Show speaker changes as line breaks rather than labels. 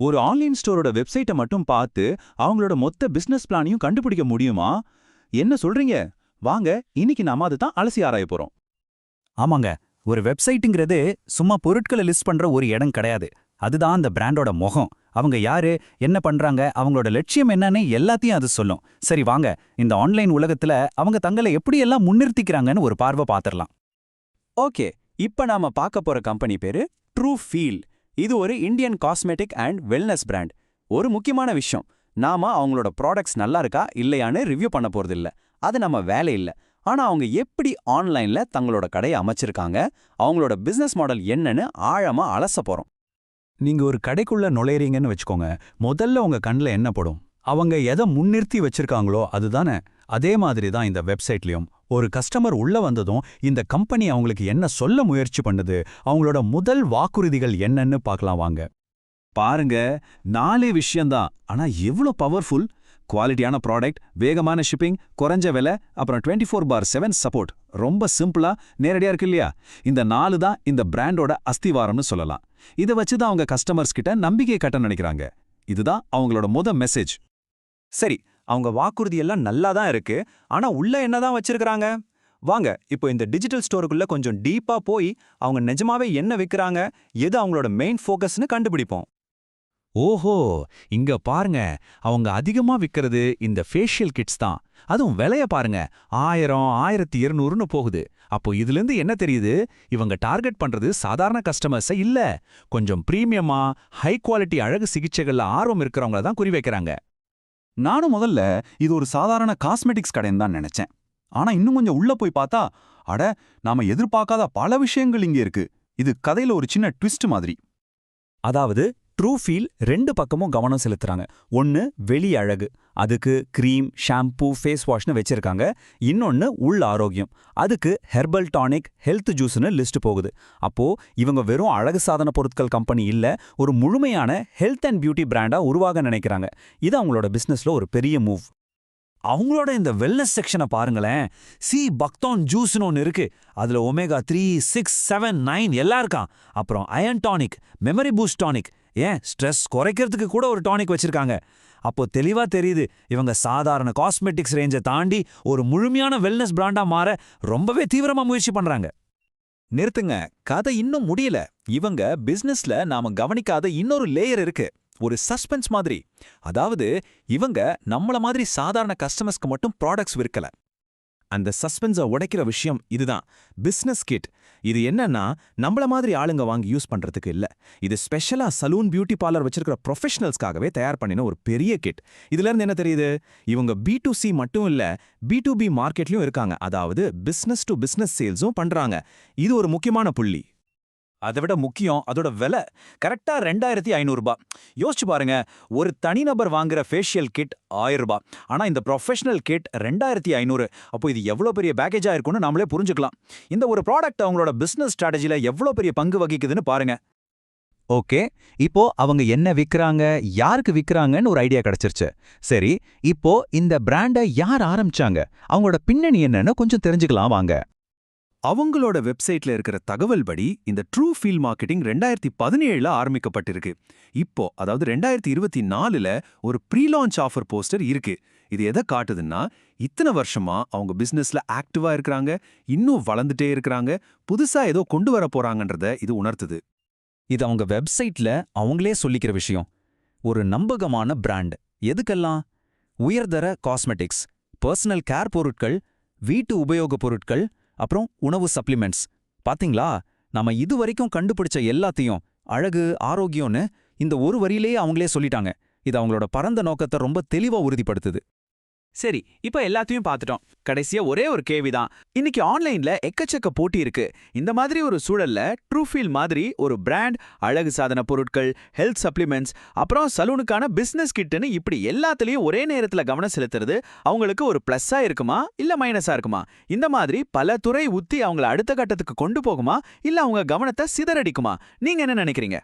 ஒரு ஆன்லைன் ஸ்டோரோட வெப்சைட்டை மட்டும் பார்த்து அவங்களோட மொத்த பிசினஸ் பிளானையும் கண்டுபிடிக்க முடியுமா? என்ன சொல்றீங்க? வாங்க இன்னைக்கு நாம அதை தான் அலசி ஆராய போறோம்.
ஆமாங்க ஒரு வெப்சைட்டுங்கிறது சும்மா பொருட்களை லிஸ்ட் பண்ற ஒரு இடம் கிடையாது. அதுதான் அந்த பிராண்டோட முகம். அவங்க யாரு என்ன பண்றாங்க அவங்களோட லட்சியம் என்னன்னு எல்லாத்தையும் அது சொல்லும். சரி வாங்க இந்த ஆன்லைன் உலகத்துல அவங்க தங்களை எப்படியெல்லாம் முன்னிறுத்திக்கிறாங்கன்னு ஒரு பார்வை பார்த்துடலாம்.
ஓகே இப்ப நாம பார்க்க போற கம்பெனி பேரு ட்ரூ ஃபீல் இது ஒரு Indian cosmetic and wellness brand. ஒரு முக்கியமான விஷயம் நாம அவங்களோட ப்ராடக்ட்ஸ் நல்லா இருக்கா இல்லையான்னு ரிவ்யூ பண்ண போறது இல்ல அது நம்ம வேலை இல்லை. ஆனா அவங்க எப்படி ஆன்லைன்ல தங்களோட கடையை அமைச்சிருக்காங்க அவங்களோட பிசினஸ் மாடல் என்னன்னு ஆழமா அலச போறோம்.
நீங்க ஒரு கடைக்குள்ள நுழையறீங்கன்னு வச்சுக்கோங்க முதல்ல உங்க கண்ணில் என்ன படும்? அவங்க எதை முன்னிறுத்தி வச்சிருக்காங்களோ அதுதானே? அதே மாதிரி தான் இந்த வெப்சைட்லயும். ஒரு கஸ்டமர் உள்ள வந்ததும் இந்த கம்பெனி அவங்களுக்கு என்ன சொல்ல முயற்சி பண்ணுது அவங்களோட முதல் வாக்குறுதிகள் என்னன்னு பார்க்கலாம் வாங்க.
பாருங்க நாலே விஷயம்தான் ஆனா எவ்வளோ பவர்ஃபுல் குவாலிட்டியான ப்ராடக்ட் வேகமான ஷிப்பிங் குறைஞ்ச விலை அப்புறம் twenty four by seven support ரொம்ப சிம்பிளா நேரடியா இருக்கு இல்லையா? இந்த நாலு தான் இந்த பிராண்டோட அஸ்திவாரம்னு சொல்லலாம். இதை வச்சு தான் அவங்க கஸ்டமர்ஸ் கிட்ட நம்பிக்கை கட்ட நினைக்கிறாங்க. இதுதான் அவங்களோட முத மெசேஜ்
சரி அவங்க வாக்குறுதி எல்லாம் நல்லா தான் இருக்கு. ஆனா உள்ள என்னதான் வச்சிருக்காங்க வாங்க இப்போ இந்த டிஜிட்டல் ஸ்டோருக்குள்ள கொஞ்சம் டீப்பா போய் அவங்க நிஜமாவே என்ன விற்கிறாங்க எது அவங்களோட மெயின் ஃபோக்கஸ்னு கண்டுபிடிப்போம்.
ஓஹோ இங்க பாருங்க. அவங்க அதிகமா விற்கிறது இந்த ஃபேஷியல் கிட்ஸ் தான். அதுவும் விலைய பாருங்க. ஆயிரம் ஆயிரத்தி இருநூறுன்னு போகுது. அப்போ இதுலேருந்து என்ன தெரியுது? இவங்க டார்கெட் பண்றது சாதாரண கஸ்டமர்ஸை இல்ல. கொஞ்சம் பிரீமியமா ஹை குவாலிட்டி அழகு சிகிச்சைகள்ல ஆர்வம் இருக்கிறவங்கள தான் குறி வைக்கிறாங்க.
நானும் முதல்ல இது ஒரு சாதாரண காஸ்மெட்டிக்ஸ் கடைன்னு தான் நினைச்சேன். ஆனா இன்னும் கொஞ்சம் உள்ள போய் பார்த்தா அட நாம எதிர்பார்க்காத பல விஷயங்கள் இங்க இருக்கு. இது கதையில ஒரு சின்ன ட்விஸ்ட் மாதிரி.
அதாவது ட்ரூ ஃபீல் ரெண்டு பக்கமும் கவனம் செலுத்துறாங்க. ஒன்னு வெளி அழகு. அதுக்கு க்ரீம் ஷாம்பூ ஃபேஸ் வாஷ்னு வச்சிருக்காங்க. இன்னொன்னு உள் ஆரோக்கியம். அதுக்கு ஹெர்பல் டானிக் ஹெல்த் ஜூஸ்னு லிஸ்ட் போகுது. அப்போ இவங்க வெறும் அழகு சாதன பொருட்கள் கம்பெனி இல்ல ஒரு முழுமையான ஹெல்த் அண்ட் பியூட்டி பிராண்டா உருவாக நினைக்கிறாங்க. இது அவங்களோட பிசினஸ்ல ஒரு பெரிய மூவ் அவங்களோட இந்த வெல்னஸ் செக்ஷனை பாருங்களேன். சி பக்தான் ஜூஸ்னு ஒன்று இருக்கு. அதுல omega three six seven nine எல்லாம் இருக்கான் அப்புறம் iron tonic memory boost tonic ஏன்? ஸ்ட்ரெஸ் குறைக்கிறதுக்கு கூட ஒரு டானிக் வச்சிருக்காங்க. அப்போ தெளிவா தெரியுது இவங்க சாதாரண காஸ்மெட்டிக்ஸ் ரேஞ்சை தாண்டி ஒரு முழுமையான வெல்னஸ் பிராண்டா மாற ரொம்பவே தீவிரமா முயற்சி பண்றாங்க.
நிறுத்துங்க கதை இன்னும் முடியல. இவங்க பிசினஸ்ல நாம கவனிக்காத இன்னொரு லேயர் இருக்கு ஒரு சஸ்பென்ஸ் மாதிரி. அதாவது இவங்க நம்மள மாதிரி சாதாரண கஸ்டமர்ஸ்க்கு மட்டும் ப்ராடக்ட்ஸ் விற்கல. அந்த சஸ்பென்ஸை உடைக்கிற விஷயம் இதுதான். பிசினஸ் கிட் இது என்னன்னா நம்மள மாதிரி ஆளுங்க வாங்கி யூஸ் பண்றதுக்கு இல்ல. இது ஸ்பெஷலா சலூன் பியூட்டி பார்லர் வச்சிருக்கிற ப்ரொஃபஷனல்ஸ்க்காகவே தயார் பண்ணின ஒரு பெரிய கிட் இதுல இருந்து என்ன தெரியுது? இவங்க பி டு சி மட்டும் இல்ல பி டு பி மார்க்கெட்லயும் இருக்காங்க. அதாவது பிசினஸ் டு பிசினஸ் சேல்ஸும் பண்றாங்க. இது ஒரு முக்கியமான புள்ளி. அதை விட முக்கியம் அதோட விலை. கரெக்டா ரெண்டாயிரத்தி ஐநூறுபா. யோசிச்சு பாருங்க ஒரு தனிநபர் வாங்குற ஃபேஷியல் கிட் ஆயிரம் ரூபாய் ஆனா இந்த ப்ரொஃபஷனல் கிட் ரெண்டாயிரத்தி ஐநூறு. அப்போ இது எவ்வளோ பெரிய பேக்கேஜாக இருக்கும்னு நாமளே புரிஞ்சுக்கலாம். இந்த ஒரு ப்ராடக்ட் அவங்களோட பிசினஸ் ஸ்ட்ராட்டஜியில் எவ்வளோ பெரிய பங்கு வகிக்குதுன்னு பாருங்க.
ஓகே இப்போ அவங்க என்ன விற்கிறாங்க யாருக்கு விற்கிறாங்கன்னு ஒரு ஐடியா கிடைச்சிருச்சு. சரி இப்போ இந்த பிராண்டை யார் ஆரம்பிச்சாங்க? அவங்களோட பின்னணி என்னன்னு கொஞ்சம் தெரிஞ்சுக்கலாம் வாங்க.
அவங்களோட வெப்சைட்ல இருக்கிற தகவல் படி இந்த ட்ரூ ஃபீல் மார்க்கெட்டிங் ரெண்டாயிரத்தி பதினேழுல ஆரம்பிக்கப்பட்டிருக்கு. இப்போ அதாவது ரெண்டாயிரத்தி இருபத்தி நாலுல ஒரு ப்ரீ லான்ச் ஆஃபர் போஸ்டர் இருக்கு. இது எதை காட்டுதுன்னா இத்தனை வருஷமா அவங்க பிசினஸ்ல ஆக்டிவா இருக்கிறாங்க இன்னும் வளர்ந்துட்டே இருக்கிறாங்க புதுசா ஏதோ கொண்டு வர போறாங்கன்றத இது உணர்த்துது.
இது அவங்க வெப்சைட்ல அவங்களே சொல்லிக்கிற விஷயம். ஒரு நம்பகமான பிராண்ட் எதுக்கெல்லாம்? உயர்தர காஸ்மெட்டிக்ஸ் பர்சனல் கேர் பொருட்கள் வீட்டு உபயோகப் பொருட்கள் அப்புறம் உணவு சப்ளிமெண்ட்ஸ் பாத்தீங்களா? நாம இதுவரைக்கும் கண்டுபிடிச்ச எல்லாத்தையும் அழகு ஆரோக்கியம்னு இந்த ஒரு வரியிலேயே அவங்களே சொல்லிட்டாங்க. இது அவங்களோட பரந்த நோக்கத்தை ரொம்ப தெளிவா உறுதிப்படுத்துது.
சரி இப்போ எல்லாத்தையும் பார்த்துட்டோம். கடைசியா ஒரே ஒரு கேள்விதான் இன்னைக்கு ஆன்லைன்ல எக்கச்சக்க போட்டி இருக்கு. இந்த மாதிரி ஒரு சூழல்ல ட்ரூஃபீல் மாதிரி ஒரு பிராண்ட் அழகு சாதன பொருட்கள் ஹெல்த் சப்ளிமெண்ட்ஸ் அப்புறம் சலூனுக்கான பிசினஸ் கிட்டுன்னு இப்படி எல்லாத்துலயும் ஒரே நேரத்துல கவனம் செலுத்துறது அவங்களுக்கு ஒரு பிளஸ்ஸா இருக்குமா? இல்ல மைனஸா இருக்குமா? இந்த மாதிரி பல துறை உத்தி அவங்கள அடுத்த கட்டத்துக்கு கொண்டு போகுமா? இல்ல அவங்க கவனத்தை சிதறடிக்குமா? நீங்க என்ன நினைக்கிறீங்க?